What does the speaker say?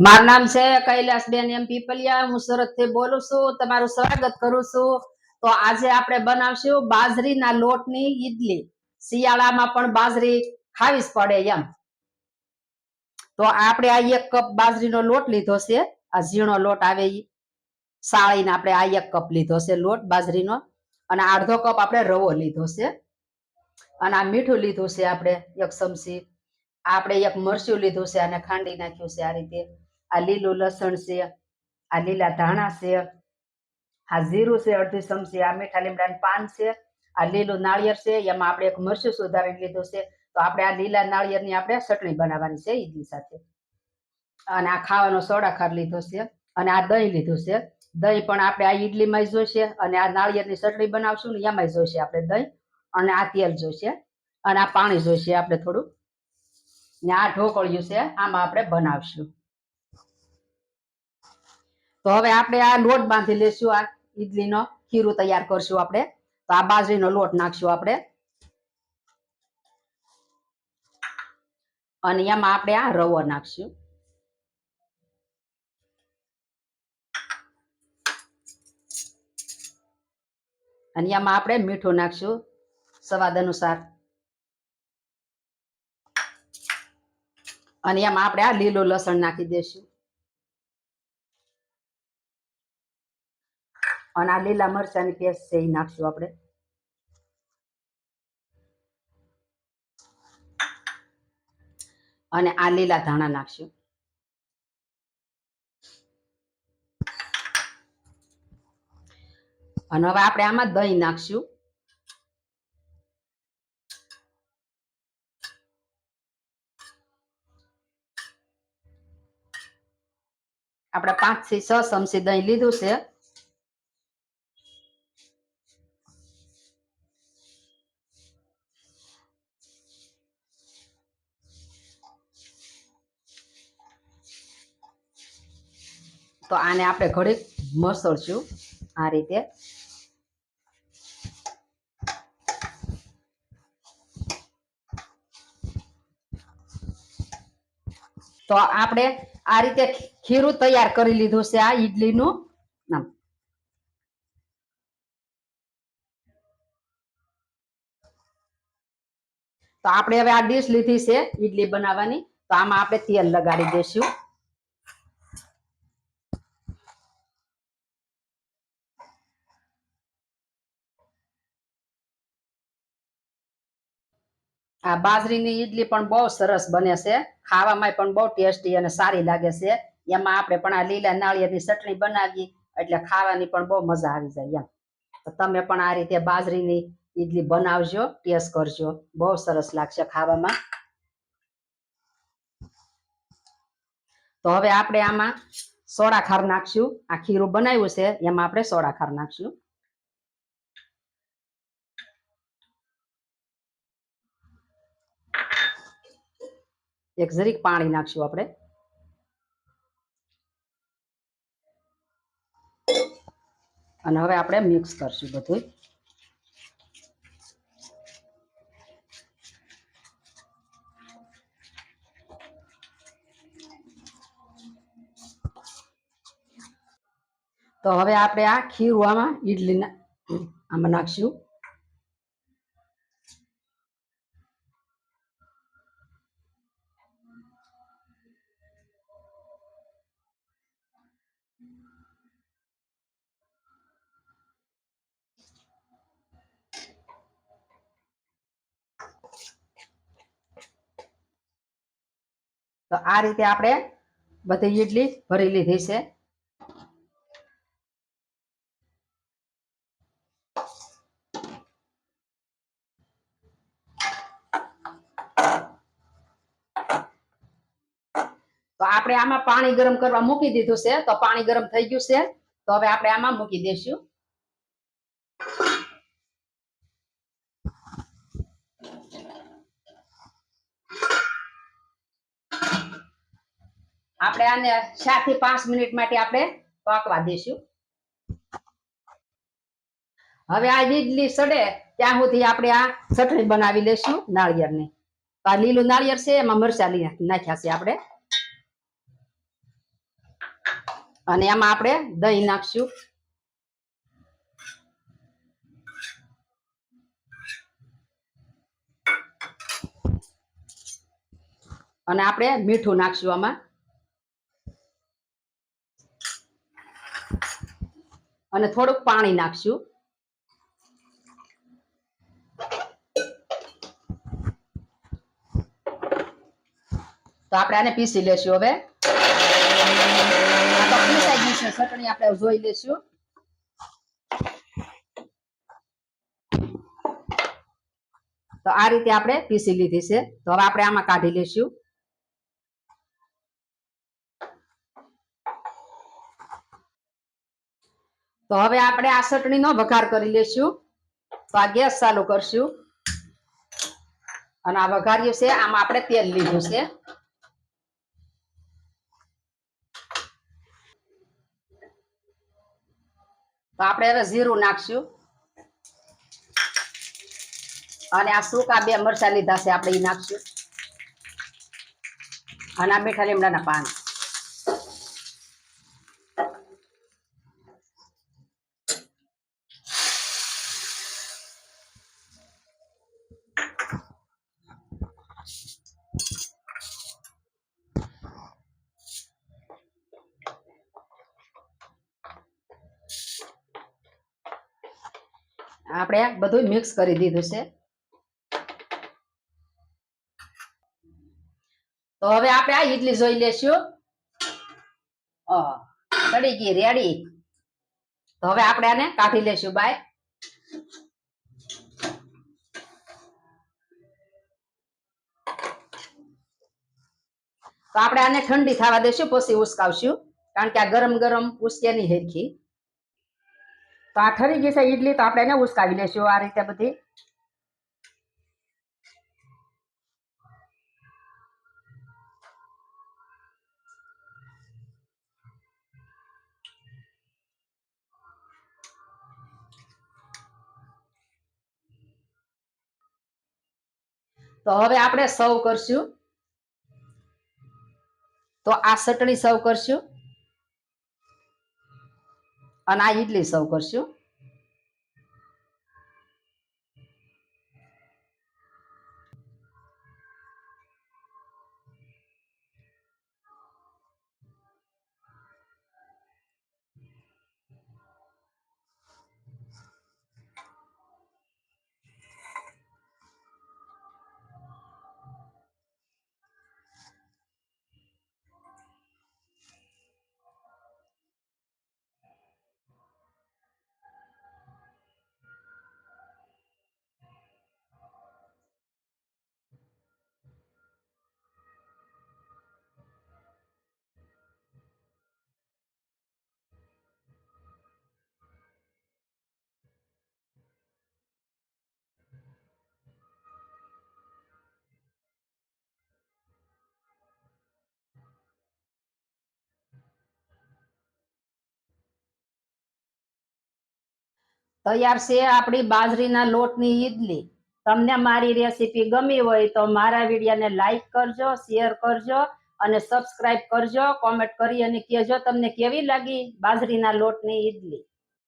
મારું નામ છે કૈલાસબેન એમ પીપલિયા. હું સુરતથી બોલું છું. તમારું સ્વાગત કરું છું. તો આજે આપણે બનાવશું બાજરીના લોટની ઈડલી. શિયાળામાં પણ બાજરી ખાવી જ પડે એમ. તો આપણે આ એક કપ બાજરીનો લોટ લીધો છે. આ ઝીણો લોટ આવે સાળીને આપણે આ એક કપ લીધો છે લોટ બાજરીનો. અને અડધો કપ આપણે રવો લીધો છે. અને આ મીઠું લીધું છે આપણે. એક ચમચી આપણે એક મરચું લીધું છે અને ખાંડી નાખ્યું છે આ રીતે. આ લીલું લસણ છે આ લીલા ધાણા છે, આ જીરું છે, અડધી ચમચી, આ મીઠા લીમડાનું પાન છે આ લીલું નાળિયેર છે, એમાં આપણે એક મરચું સુધારી લીધું છે, તો આપણે આ લીલા નાળિયેરની આપણે ચટણી બનાવવાની છે ઈડલી સાથે. અને આ ખાવાનો સોડા ખાર લીધો છે અને આ દહીં લીધું છે. દહીં પણ આપણે આ ઈડલીમાં જોઈશે અને આ નાળિયેરની ચટણી બનાવશું ને એમાં જોઈશે આપણે દહીં અને આ તેલ જોઈશે અને આ પાણી જોઈશે આપણે થોડું. ને આ ઢોકળિયું છે, આમાં આપણે બનાવશું. તો હવે આપણે આ લોટ બાંધી લેશું, આ ઈડલીનો ખીરું તૈયાર કરશું આપણે. તો આ બાજરીનો લોટ નાખશું આપણે. અને એમાં આપણે આ રવો નાખશું. અને એમાં આપણે મીઠું નાખશું સ્વાદ અનુસાર. અને એમાં આપણે આ લીલું લસણ નાખી દેશું. અને આ લીલા મરચાની પેસ્ટ છે, એ નાખશું આપણે. અને આ લીલા ધાણા નાખશું. અને હવે આપણે આમાં દહીં નાખશું. આપણે પાંચથી છ ચમચી દહીં લીધું છે. તો આને આપણે ઘડીક મસળશું આ રીતે. તો આપણે આ રીતે ખીરું તૈયાર કરી લીધું છે આ ઈડલીનું. આમ. તો આપણે હવે આ ડીશ લીધી છે ઈડલી બનાવવાની. તો આમાં આપણે તેલ લગાડી દઈશું. આ બાજરીની ઈડલી પણ બહુ સરસ બને છે. ખાવામાં પણ બહુ ટેસ્ટી અને સારી લાગે છે. એમાં આપણે પણ આ લીલા નાળિયેરની ચટણી બનાવી એટલે ખાવાની પણ બહુ મજા આવી જાય એમ. તો તમે પણ આ રીતે બાજરીની ઈડલી બનાવજો, ટેસ્ટ કરજો. બહુ સરસ લાગશે ખાવામાં. તો હવે આપણે આમાં સોડા ખાર નાખશું. આ ખીરું બનાવ્યું છે, એમાં આપણે સોડા ખાર નાખશું. એક જરીક પાણી નાખશું આપણે. અને હવે આપણે મિક્સ કરશું બધું. તો હવે આપણે આ ખીરું આમાં ઈડલી આમાં નાખશું. તો આ રીતે આપણે બધી ઈડલી ભરી લીધી છે. તો આપણે આમાં પાણી ગરમ કરવા મૂકી દીધું છે. તો પાણી ગરમ થઈ ગયું છે. તો હવે આપણે આમાં મૂકી દઈશું. આપણે આને ચારથી પાંચ મિનિટ માટે આપણે પાકવા દઈશું. હવે આ ઈડલી સડે, ત્યાં સુધી આપણે આ ચટણી બનાવી લેશું નાળિયેરની. તો આ લીલું નાળિયેર છે, એમાં મરચા નાખ્યા છે આપણે. અને એમાં આપણે દહીં નાખશું. અને આપણે મીઠું નાખશું આમાં. અને થોડુંક પાણી નાખશું. તો આપણે આને પીસી લેશું હવે. ચટણી આપણે જોઈ લેશું. તો આ રીતે આપણે પીસી લીધી છે. તો હવે આપણે આમાં કાઢી લેશું. તો હવે આપણે આ ચટણીનો વઘાર કરી લેશું. તો આ ગેસ ચાલુ કરશું. અને આ વઘાર્યું છે, આમાં આપણે તેલ લીધું છે. તો આપણે હવે જીરું નાખશું. અને આ સૂકા બે મરચા લીધા છે, આપણે એ નાખશું. અને આ મીઠા લીમડાના પાન. આપણે બધું મિક્સ કરી દીધું છે. તો હવે આપણે આ ઈડલી જોઈ લેશું. ચડી ગઈ, રેડી. તો હવે આપણે આને કાઢી લેશું, બાય. તો આપણે આને ઠંડી થવા દેશું, પછી ઉસકાવશું. કારણ કે આ ગરમ ગરમ ઉસકે ની હેરખી. તો આ ઠરી ગઈ છે ઈડલી, તો આપણે એને ઉસકાવી લેશું આ રીતે બધી. તો હવે આપણે સર્વ કરશું. તો આ ચટણી સર્વ કરશું. અને આ ઈડલી સર્વ કરશું. તૈયાર છે આપણી બાજરીના લોટની ઈડલી. તમને મારી રેસીપી ગમી હોય તો મારા વિડીયોને લાઈક કરજો, શેર કરજો અને સબસ્ક્રાઇબ કરજો, કોમેન્ટ કરી અને કહેજો તમને કેવી લાગી બાજરીના લોટની ઈડલી.